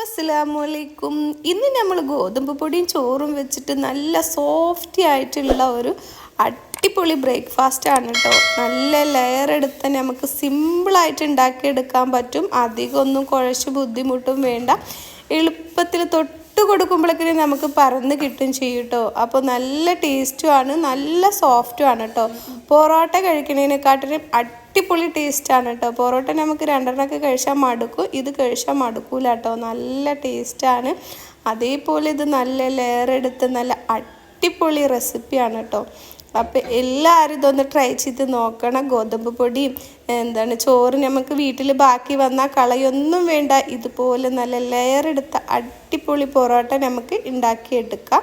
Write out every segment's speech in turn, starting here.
അസ്സലാമലൈക്കും ഇന്ന് നമ്മൾ ഗോതമ്പ് പൊടിയും ചോറും വെച്ചിട്ട് നല്ല സോഫ്റ്റി ആയിട്ടുള്ള ഒരു അടിപൊളി ബ്രേക്ക്ഫാസ്റ്റാണ് കേട്ടോ നല്ല ലെയർ എടുത്ത് നമുക്ക് സിമ്പിളായിട്ട് ഉണ്ടാക്കിയെടുക്കാൻ പറ്റും. അധികമൊന്നും കുഴച്ച് ബുദ്ധിമുട്ടും വേണ്ട. എളുപ്പത്തിൽ തൊട്ട് കൊടുക്കുമ്പോഴേക്കിനും നമുക്ക് പറന്ന് കിട്ടും ചെയ്യും കേട്ടോ അപ്പോൾ നല്ല ടേസ്റ്റും ആണ് നല്ല സോഫ്റ്റും ആണ് കേട്ടോ പൊറോട്ട കഴിക്കണതിനെക്കാട്ടിലും അടിപൊളി ടേസ്റ്റാണ് കേട്ടോ പൊറോട്ട നമുക്ക് രണ്ടെണ്ണമൊക്കെ കഴിച്ചാൽ മടുക്കും ഇത് കഴിച്ചാൽ മടുക്കൂല കേട്ടോ നല്ല ടേസ്റ്റാണ്. അതേപോലെ ഇത് നല്ല ലെയർ എടുത്ത് നല്ല അടിപൊളി റെസിപ്പിയാണ് കേട്ടോ അപ്പം എല്ലാവരും ഇതൊന്ന് ട്രൈ ചെയ്ത് നോക്കണം. ഗോതമ്പ് പൊടിയും എന്താണ് ചോറ് നമുക്ക് വീട്ടിൽ ബാക്കി വന്നാൽ കളയൊന്നും വേണ്ട. ഇതുപോലെ നല്ല ലെയർ എടുത്ത അടിപൊളി പൊറോട്ട നമുക്ക് ഉണ്ടാക്കിയെടുക്കാം.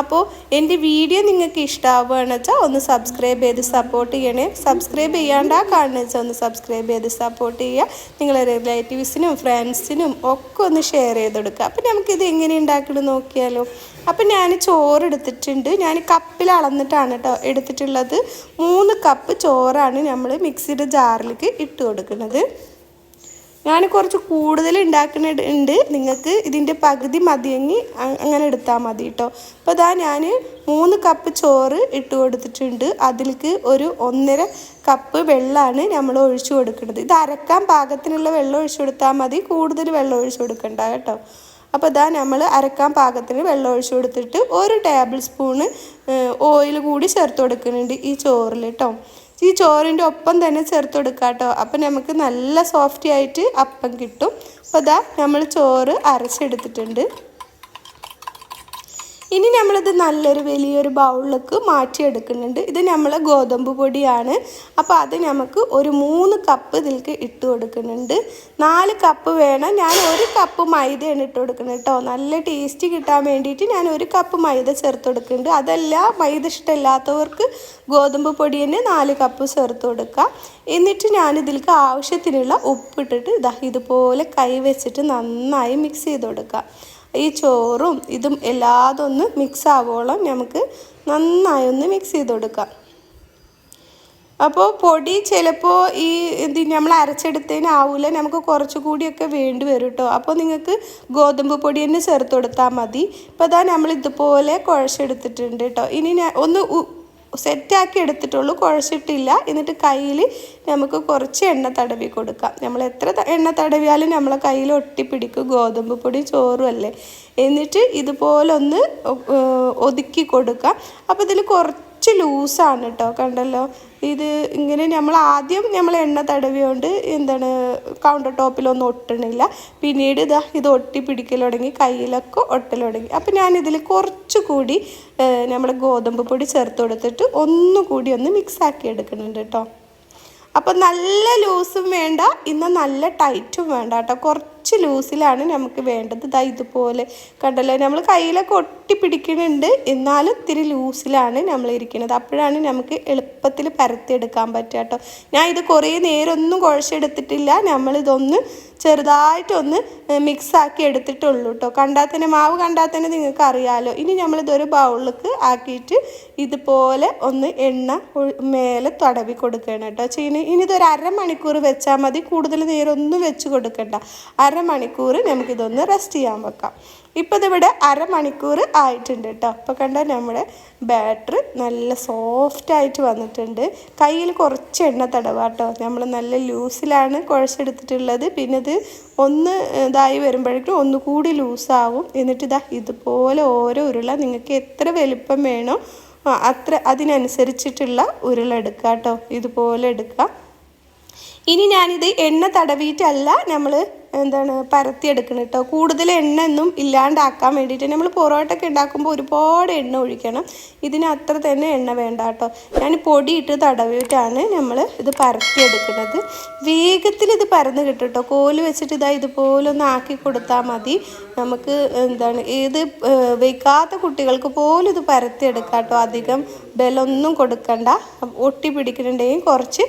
അപ്പോൾ എന്റെ വീഡിയോ നിങ്ങൾക്ക് ഇഷ്ടമാവുകയാണെന്ന് വെച്ചാൽ ഒന്ന് സബ്സ്ക്രൈബ് ചെയ്ത് സപ്പോർട്ട് ചെയ്യണേ. സബ്സ്ക്രൈബ് ചെയ്യാണ്ടാ കാണുന്നത് വെച്ചാൽ ഒന്ന് സബ്സ്ക്രൈബ് ചെയ്ത് സപ്പോർട്ട് ചെയ്യുക. നിങ്ങളെ റിലേറ്റീവ്സിനും ഫ്രണ്ട്സിനും ഒക്കെ ഒന്ന് ഷെയർ ചെയ്ത് കൊടുക്കുക. അപ്പം നമുക്കിത് എങ്ങനെ ഉണ്ടാക്കണം നോക്കിയാലോ. അപ്പം ഞാൻ ചോറ് എടുത്തിട്ടുണ്ട്. ഞാൻ കപ്പിൽ അളന്നിട്ടാണ് കേട്ടോ എടുത്തിട്ടുള്ളത്. മൂന്ന് കപ്പ് ചോറാണ് നമ്മൾ മിക്സിയുടെ ജാറിലേക്ക് ഇട്ട് കൊടുക്കുന്നത്. ഞാൻ കുറച്ച് കൂടുതൽ ഉണ്ടാക്കുന്നുണ്ട് നിങ്ങൾക്ക് ഇതിന്റെ പകുതി മതിയെങ്കിൽ അങ്ങനെ എടുത്താൽ മതി കേട്ടോ അപ്പോൾ ഇതാ ഞാൻ മൂന്ന് കപ്പ് ചോറ് ഇട്ട് കൊടുത്തിട്ടുണ്ട്. അതിലേക്ക് ഒരു ഒന്നര കപ്പ് വെള്ളമാണ് നമ്മൾ ഒഴിച്ചു കൊടുക്കുന്നത്. ഇത് അരക്കാൻ പാകത്തിനുള്ള വെള്ളം ഒഴിച്ചു കൊടുത്താൽ മതി. കൂടുതൽ വെള്ളം ഒഴിച്ചു കൊടുക്കണ്ട കേട്ടോ. അപ്പോൾ ഇതാ നമ്മൾ അരക്കാൻ പാകത്തിന് വെള്ളം ഒഴിച്ചു കൊടുത്തിട്ട് ഒരു ടേബിൾ സ്പൂണ് ഓയിൽ കൂടി ചേർത്ത് കൊടുക്കുന്നുണ്ട് ഈ ചോറിൽ കേട്ടോ. ഈ ചോറിന്റെ ഒപ്പം തന്നെ ചേർത്ത് കൊടുക്കുക കേട്ടോ. അപ്പം നമുക്ക് നല്ല സോഫ്റ്റി ആയിട്ട് അപ്പം കിട്ടും. അപ്പോൾ ഇതാ നമ്മൾ ചോറ് അരച്ചെടുത്തിട്ടുണ്ട്. ഇനി നമ്മളിത് നല്ലൊരു വലിയൊരു ബൗളിലേക്ക് മാറ്റിയെടുക്കുന്നുണ്ട്. ഇത് നമ്മൾ ഗോതമ്പ് പൊടിയാണ്. അപ്പോൾ അത് നമുക്ക് ഒരു മൂന്ന് കപ്പ് ഇതിലേക്ക് ഇട്ട് കൊടുക്കുന്നുണ്ട്. നാല് കപ്പ് വേണം. ഞാൻ ഒരു കപ്പ് മൈദയാണ് ഇട്ട് കൊടുക്കുന്നത് കേട്ടോ. നല്ല ടേസ്റ്റ് കിട്ടാൻ വേണ്ടിയിട്ട് ഞാൻ ഒരു കപ്പ് മൈദ ചേർത്ത് കൊടുക്കുന്നുണ്ട്. അതല്ല മൈദ ഇഷ്ടമില്ലാത്തവർക്ക് ഗോതമ്പ് പൊടി തന്നെ നാല് കപ്പ് ചേർത്ത് കൊടുക്കാം. എന്നിട്ട് ഞാൻ ഇതിലേക്ക് ആവശ്യത്തിനുള്ള ഉപ്പിട്ടിട്ട് ഇതാ ഇതുപോലെ കൈ വെച്ചിട്ട് നന്നായി മിക്സ് ചെയ്ത് കൊടുക്കുക ഈ ചോറും ഇതും എല്ലാതൊന്ന് മിക്സ് ആവോളം നമുക്ക് നന്നായി ഒന്ന് മിക്സ് ചെയ്ത് കൊടുക്കാം. അപ്പോൾ പൊടി ചിലപ്പോൾ ഈ ഇത് നമ്മൾ അരച്ചെടുത്തതിന് ആവില്ല നമുക്ക് കുറച്ച് കൂടിയൊക്കെ വേണ്ടി വരും കേട്ടോ അപ്പോൾ നിങ്ങൾക്ക് ഗോതമ്പ് പൊടി തന്നെ ചേർത്ത് കൊടുത്താൽ മതി. ഇപ്പോൾ അതാ നമ്മൾ ഇതുപോലെ കുഴച്ചെടുത്തിട്ടുണ്ട് കേട്ടോ ഇനി ഞാൻ ഒന്ന് സെറ്റാക്കി എടുത്തിട്ടുള്ളൂ കുഴച്ചിട്ടില്ല. എന്നിട്ട് കയ്യിൽ നമുക്ക് കുറച്ച് എണ്ണ തടവി കൊടുക്കാം. നമ്മൾ എത്ര എണ്ണ തടവിയാലും നമ്മളെ കയ്യിൽ ഒട്ടിപ്പിടിക്കും ഗോതമ്പ് പൊടി ചോറും അല്ലേ? എന്നിട്ട് ഇതുപോലൊന്ന് ഒതുക്കി കൊടുക്കാം. അപ്പോൾ ഇതിൽ കുറച്ച് ലൂസാണ് കേട്ടോ കണ്ടല്ലോ? ഇത് ഇങ്ങനെ നമ്മൾ ആദ്യം നമ്മൾ എണ്ണ തടവിയോണ്ട് എന്താണ് കൗണ്ടർ ടോപ്പിലൊന്നും ഒട്ടണില്ല. പിന്നീട് ഇതാ ഇത് ഒട്ടി പിടിക്കൽ തുടങ്ങി കയ്യിലൊക്കെ ഒട്ടൽ തുടങ്ങി. അപ്പം ഞാനിതിൽ കുറച്ചുകൂടി നമ്മൾ ഗോതമ്പ് പൊടി ചേർത്ത് കൊടുത്തിട്ട് ഒന്നുകൂടി ഒന്ന് മിക്സാക്കി എടുക്കുന്നുണ്ട് കേട്ടോ അപ്പം നല്ല ലൂസും വേണ്ട ഇന്ന് നല്ല ടൈറ്റും വേണ്ട കേട്ടോ കുറച്ച് ലൂസിലാണ് നമുക്ക് വേണ്ടത്. ഇതാ ഇതുപോലെ കണ്ടല്ലോ നമ്മൾ കയ്യിലൊക്കെ ഒട്ടി പിടിക്കുന്നുണ്ട്. എന്നാലും ഇത്തിരി ലൂസിലാണ് നമ്മൾ ഇരിക്കുന്നത്. അപ്പോഴാണ് നമുക്ക് എളുപ്പത്തിൽ പരത്തിയെടുക്കാൻ പറ്റുക കേട്ടോ. ഞാൻ ഇത് കുറേ നേരമൊന്നും കുഴച്ചെടുത്തിട്ടില്ല. നമ്മളിതൊന്ന് ചെറുതായിട്ടൊന്ന് മിക്സാക്കി എടുത്തിട്ടുള്ളൂ കേട്ടോ. കണ്ടാൽ തന്നെ മാവ് കണ്ടാൽ തന്നെ നിങ്ങൾക്ക് അറിയാമല്ലോ ഇനി നമ്മളിതൊരു ബൗളിലേക്ക് ആക്കിയിട്ട് ഇതുപോലെ ഒന്ന് എണ്ണ മേലെ തടവി കൊടുക്കണം കേട്ടോ. ചീനി ഇനി ഇതൊരു അരമണിക്കൂർ വെച്ചാൽ മതി. കൂടുതൽ നേരം ഒന്നും വെച്ച് കൊടുക്കണ്ട. അരമണിക്കൂർ നമുക്കിതൊന്ന് റെസ്റ്റ് ചെയ്യാൻ വെക്കാം. ഇപ്പോൾ ഇതിവിടെ അരമണിക്കൂർ ആയിട്ടുണ്ട് കേട്ടോ അപ്പോൾ കണ്ട നമ്മുടെ ബാറ്റർ നല്ല സോഫ്റ്റ് ആയിട്ട് വന്നിട്ടുണ്ട്. കയ്യിൽ കുറച്ച് എണ്ണ തടവാട്ടോ. നമ്മൾ നല്ല ലൂസിലാണ് കുഴച്ചെടുത്തിട്ടുള്ളത്. പിന്നെ ഇത് ഒന്ന് ഇതായി വരുമ്പോഴേക്കും ഒന്നുകൂടി ലൂസാവും എന്നിട്ട് ഇതാ ഇതുപോലെ ഓരോ ഉരുള നിങ്ങൾക്ക് എത്ര വലിപ്പം വേണോ അത്ര അതിനനുസരിച്ചിട്ടുള്ള ഉരുള എടുക്കുക കേട്ടോ ഇതുപോലെ എടുക്കുക ഇനി ഞാനിത് എണ്ണ തടവിയിട്ടല്ല നമ്മൾ എന്താണ് പരത്തിയെടുക്കണം കേട്ടോ കൂടുതൽ എണ്ണ ഒന്നും ഇല്ലാണ്ടാക്കാൻ വേണ്ടിയിട്ട് നമ്മൾ പൊറോട്ടൊക്കെ ഉണ്ടാക്കുമ്പോൾ ഒരുപാട് എണ്ണ ഒഴിക്കണം. ഇതിന് അത്ര തന്നെ എണ്ണ വേണ്ട കേട്ടോ ഞാൻ പൊടിയിട്ട് തടവിയിട്ടാണ് നമ്മൾ ഇത് പരത്തിയെടുക്കുന്നത് വേഗത്തിൽ ഇത് പരന്ന് കിട്ടും കേട്ടോ കോൽ വെച്ചിട്ട് ഇതാ ഇതുപോലെ ഒന്ന് ആക്കി കൊടുത്താൽ മതി. നമുക്ക് എന്താണ് ഏത് വെക്കാത്ത കുട്ടികൾക്ക് പോലും ഇത് പരത്തിയെടുക്കാം കേട്ടോ അധികം ബലമൊന്നും കൊടുക്കണ്ട. ഒട്ടി പിടിക്കുന്നുണ്ടെങ്കിൽ കുറച്ച്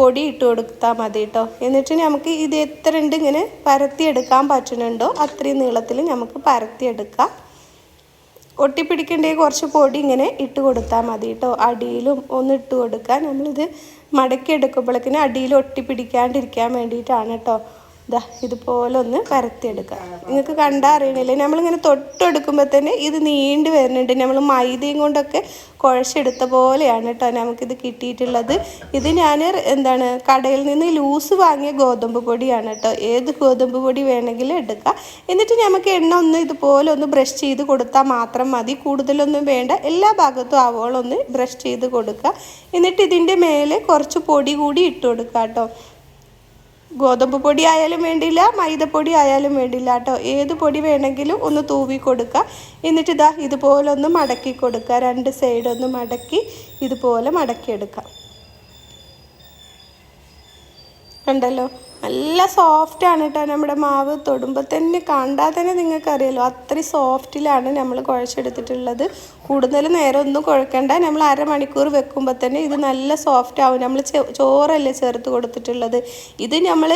പൊടി ഇട്ട് കൊടുത്താൽ മതി കേട്ടോ എന്നിട്ട് നമുക്ക് ഇത് എത്ര ഉണ്ട് ഇങ്ങനെ പരത്തിയെടുക്കാൻ പറ്റുന്നുണ്ടോ അത്രയും നീളത്തിൽ നമുക്ക് പരത്തിയെടുക്കാം. ഒട്ടിപ്പിടിക്കേണ്ടേ കുറച്ച് പൊടി ഇങ്ങനെ ഇട്ട് കൊടുത്താൽ മതി കേട്ടോ അടിയിലും ഒന്ന് ഇട്ട് കൊടുക്കുക നമ്മളിത് മടക്കി എടുക്കുമ്പോഴേക്കിന് അടിയിൽ ഒട്ടിപ്പിടിക്കാണ്ടിരിക്കാൻ വേണ്ടിയിട്ടാണ് കേട്ടോ. ഇതാ ഇതുപോലെ ഒന്ന് പരത്തിയെടുക്കുക നിങ്ങൾക്ക് കണ്ടാൽ അറിയണില്ലേ? നമ്മളിങ്ങനെ തൊട്ടെടുക്കുമ്പോൾ തന്നെ ഇത് നീണ്ടു വരുന്നുണ്ട്. നമ്മൾ മൈദയും കൊണ്ടൊക്കെ കുഴച്ചെടുത്ത പോലെയാണ് കേട്ടോ നമുക്കിത് കിട്ടിയിട്ടുള്ളത്. ഇത് ഞാൻ എന്താണ് കടയിൽ നിന്ന് ലൂസ് വാങ്ങിയ ഗോതമ്പ് പൊടിയാണ് കേട്ടോ. ഏത് ഗോതമ്പ് പൊടി വേണമെങ്കിലും എടുക്കാം. എന്നിട്ട് നമുക്ക് എണ്ണ ഒന്ന് ഇതുപോലെ ഒന്ന് ബ്രഷ് ചെയ്ത് കൊടുത്താൽ മാത്രം മതി. കൂടുതലൊന്നും വേണ്ട. എല്ലാ ഭാഗത്തും ആവോളം ബ്രഷ് ചെയ്ത് കൊടുക്കുക. എന്നിട്ട് ഇതിന്റെ മേലെ കുറച്ച് പൊടി കൂടി ഇട്ട് കൊടുക്കുക കേട്ടോ. ഗോതമ്പ് പൊടി ആയാലും വേണ്ടില്ല മൈദപ്പൊടി ആയാലും വേണ്ടില്ല കേട്ടോ. ഏത് പൊടി വേണമെങ്കിലും ഒന്ന് തൂവി കൊടുക്കുക. എന്നിട്ട് ഇതാ ഇതുപോലെ ഒന്ന് മടക്കി കൊടുക്കുക. രണ്ട് സൈഡ് ഒന്ന് മടക്കി ഇതുപോലെ മടക്കിയെടുക്കാം കണ്ടല്ലോ? നല്ല സോഫ്റ്റ് ആണ് കേട്ടോ നമ്മുടെ മാവ്. തൊടുമ്പോൾ തന്നെ കണ്ടാൽ തന്നെ നിങ്ങൾക്കറിയാലോ. അത്രയും സോഫ്റ്റിലാണ് നമ്മൾ കുഴച്ചെടുത്തിട്ടുള്ളത്. കൂടുതൽ നേരം ഒന്നും കുഴക്കണ്ട. നമ്മൾ അരമണിക്കൂർ വെക്കുമ്പോൾ തന്നെ ഇത് നല്ല സോഫ്റ്റ് ആവും. നമ്മൾ ചോറല്ലേ ചേർത്ത് കൊടുത്തിട്ടുള്ളത്. ഇത് നമ്മൾ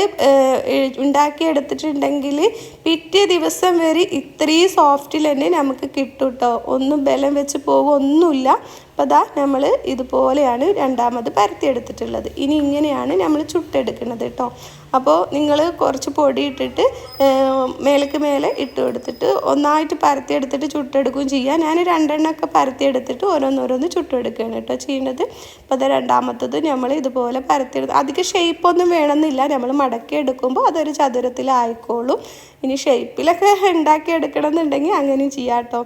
ഉണ്ടാക്കിയെടുത്തിട്ടുണ്ടെങ്കിൽ പിറ്റേ ദിവസം വരെ ഇത്രയും സോഫ്റ്റിൽ തന്നെ നമുക്ക് കിട്ടും കേട്ടോ ഒന്നും ബലം വെച്ച് പോകുമൊന്നുമില്ല അപ്പോൾ ദാ നമ്മൾ ഇതുപോലെയാണ് രണ്ടാമത് പരത്തിയെടുത്തിട്ടുള്ളത്. ഇനി ഇങ്ങനെയാണ് നമ്മൾ ചുട്ടെടുക്കുന്നത് കേട്ടോ അപ്പോൾ നിങ്ങൾ കുറച്ച് പൊടി ഇട്ടിട്ട് മേലേക്ക് മേലെ ഇട്ട് കൊടുത്തിട്ട് ഒന്നായിട്ട് പരത്തിയെടുത്തിട്ട് ചുട്ടെടുക്കുകയും ചെയ്യാം. ഞാൻ രണ്ടെണ്ണമൊക്കെ പരത്തിയെടുത്തിട്ട് ഓരോന്നോരോന്ന് ചുട്ടെടുക്കുകയാണ് കേട്ടോ ചെയ്യേണ്ടത് അപ്പോൾ അത് രണ്ടാമത്തത് നമ്മൾ ഇതുപോലെ പരത്തിയെടുത്ത് അധികം ഷേപ്പൊന്നും വേണമെന്നില്ല. നമ്മൾ മടക്കി എടുക്കുമ്പോൾ അതൊരു ചതുരത്തിലായിക്കോളും. ഇനി ഷേപ്പിലൊക്കെ ഉണ്ടാക്കി എടുക്കണം എന്നുണ്ടെങ്കിൽ അങ്ങനെയും ചെയ്യാം കേട്ടോ.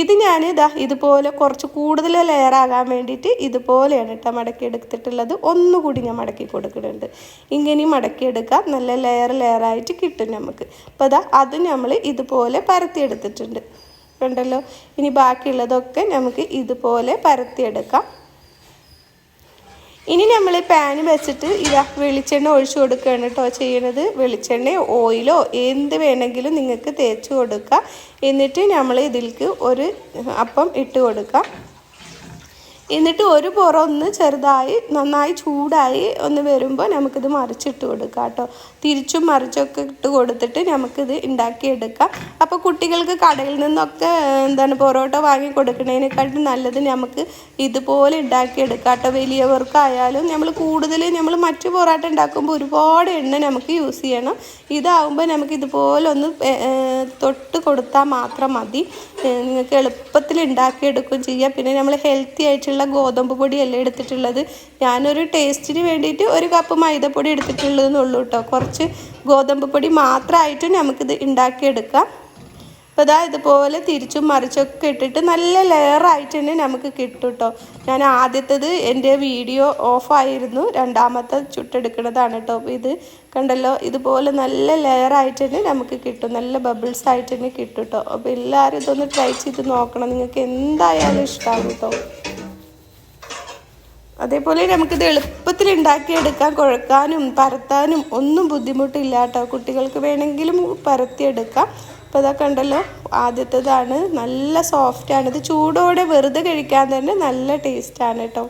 ഇത് ഞാൻ ഇതാ ഇതുപോലെ കുറച്ച് കൂടുതൽ ലെയർ ആകാൻ വേണ്ടിയിട്ട് ഇതുപോലെയാണ് കേട്ടോ മടക്കി എടുത്തിട്ടുള്ളത് ഒന്നുകൂടി ഞാൻ മടക്കി കൊടുക്കുന്നുണ്ട്. ഇങ്ങനെയും മടക്കി എടുക്കാം നല്ല ലെയർ ലെയറായിട്ട് കിട്ടും നമുക്ക് അപ്പോൾ അതാ അത് നമ്മൾ ഇതുപോലെ പരത്തിയെടുത്തിട്ടുണ്ട്. കണ്ടല്ലോ ഇനി ബാക്കിയുള്ളതൊക്കെ നമുക്ക് ഇതുപോലെ പരത്തിയെടുക്കാം. ഇനി നമ്മൾ പാൻ വെച്ചിട്ട് ഇതാ വെളിച്ചെണ്ണ ഒഴിച്ചു കൊടുക്കുകയാണ് കേട്ടോ ചെയ്യണത്. വെളിച്ചെണ്ണ ഓയിലോ എന്ത് വേണമെങ്കിലും നിങ്ങൾക്ക് തേച്ച് കൊടുക്കാം. എന്നിട്ട് നമ്മൾ ഇതിലേക്ക് ഒരു അപ്പം ഇട്ട് കൊടുക്കാം. എന്നിട്ട് ഒരു പുറം ഒന്ന് ചെറുതായി നന്നായി ചൂടായി ഒന്ന് വരുമ്പോൾ നമുക്കിത് മറിച്ചിട്ട് കൊടുക്കാം കേട്ടോ. തിരിച്ചും മറിച്ചൊക്കെ ഇട്ട് കൊടുത്തിട്ട് നമുക്കിത് ഉണ്ടാക്കിയെടുക്കാം. അപ്പോൾ കുട്ടികൾക്ക് കടയിൽ നിന്നൊക്കെ എന്താണ് പൊറോട്ട വാങ്ങി കൊടുക്കുന്നതിനെക്കാട്ടും നല്ലത് നമുക്ക് ഇതുപോലെ ഉണ്ടാക്കിയെടുക്കാം കേട്ടോ. വലിയവർക്കായാലും നമ്മൾ കൂടുതൽ നമ്മൾ മറ്റു പൊറോട്ട ഉണ്ടാക്കുമ്പോൾ ഒരുപാട് എണ്ണ നമുക്ക് യൂസ് ചെയ്യണം. ഇതാവുമ്പോൾ നമുക്ക് ഇതുപോലെ ഒന്ന് തൊട്ട് കൊടുത്താൽ മാത്രം മതി. നിങ്ങൾക്ക് എളുപ്പത്തിൽ ഉണ്ടാക്കിയെടുക്കുകയും ചെയ്യാം. പിന്നെ നമ്മൾ ഹെൽത്തി ആയിട്ടുള്ള ആയിട്ടുള്ള ഗോതമ്പ് പൊടിയല്ലേ എടുത്തിട്ടുള്ളത്? ഞാനൊരു ടേസ്റ്റിന് വേണ്ടിയിട്ട് ഒരു കപ്പ് മൈദപ്പൊടി എടുത്തിട്ടുള്ളതെന്നുള്ളൂ കേട്ടോ കുറച്ച് ഗോതമ്പ് പൊടി മാത്രമായിട്ട് നമുക്കിത് ഉണ്ടാക്കിയെടുക്കാം. അപ്പോൾ ഇതാ ഇതുപോലെ തിരിച്ചും മറിച്ചൊക്കെ ഇട്ടിട്ട് നല്ല ലെയറായിട്ട് തന്നെ നമുക്ക് കിട്ടും കേട്ടോ ഞാൻ ആദ്യത്തേത് എന്റെ വീഡിയോ ഓഫായിരുന്നു. രണ്ടാമത്തെ ചുട്ടെടുക്കുന്നതാണ് കേട്ടോ ഇത് കണ്ടല്ലോ ഇതുപോലെ നല്ല ലെയറായിട്ട് തന്നെ നമുക്ക് കിട്ടും. നല്ല ബബിൾസ് ആയിട്ട് തന്നെ കിട്ടും കേട്ടോ അപ്പോൾ എല്ലാവരും ഇതൊന്ന് ട്രൈ ചെയ്ത് നോക്കണം. നിങ്ങൾക്ക് എന്തായാലും ഇഷ്ടമാകും കേട്ടോ അതേപോലെ നമുക്കിത് എളുപ്പത്തിൽ ഉണ്ടാക്കിയെടുക്കാൻ കുഴക്കാനും പരത്താനും ഒന്നും ബുദ്ധിമുട്ടില്ല കേട്ടോ കുട്ടികൾക്ക് വേണമെങ്കിലും പരത്തിയെടുക്കാം. അപ്പോൾ ഇതൊക്കെ ഉണ്ടല്ലോ ആദ്യത്തേതാണ്. നല്ല സോഫ്റ്റാണ് ഇത് ചൂടോടെ വെറുതെ കഴിക്കാൻ തന്നെ നല്ല ടേസ്റ്റാണ് കേട്ടോ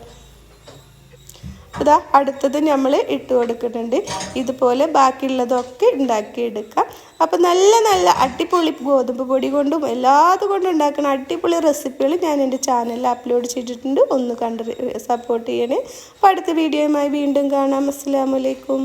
ഇതാ അടുത്തത് നമ്മൾ ഇട്ട് കൊടുക്കുന്നുണ്ട്. ഇതുപോലെ ബാക്കിയുള്ളതൊക്കെ ഉണ്ടാക്കിയെടുക്കാം. അപ്പോൾ നല്ല നല്ല അടിപൊളി ഗോതമ്പ് പൊടി കൊണ്ടും എല്ലാതും കൊണ്ടും ഉണ്ടാക്കുന്ന അടിപൊളി റെസിപ്പികൾ ഞാൻ എന്റെ ചാനലിൽ അപ്ലോഡ് ചെയ്തിട്ടുണ്ട്. ഒന്ന് കണ്ട് സപ്പോർട്ട് ചെയ്യണേ. അപ്പോൾ അടുത്ത വീഡിയോയുമായി വീണ്ടും കാണാം. അസ്സാമലൈക്കും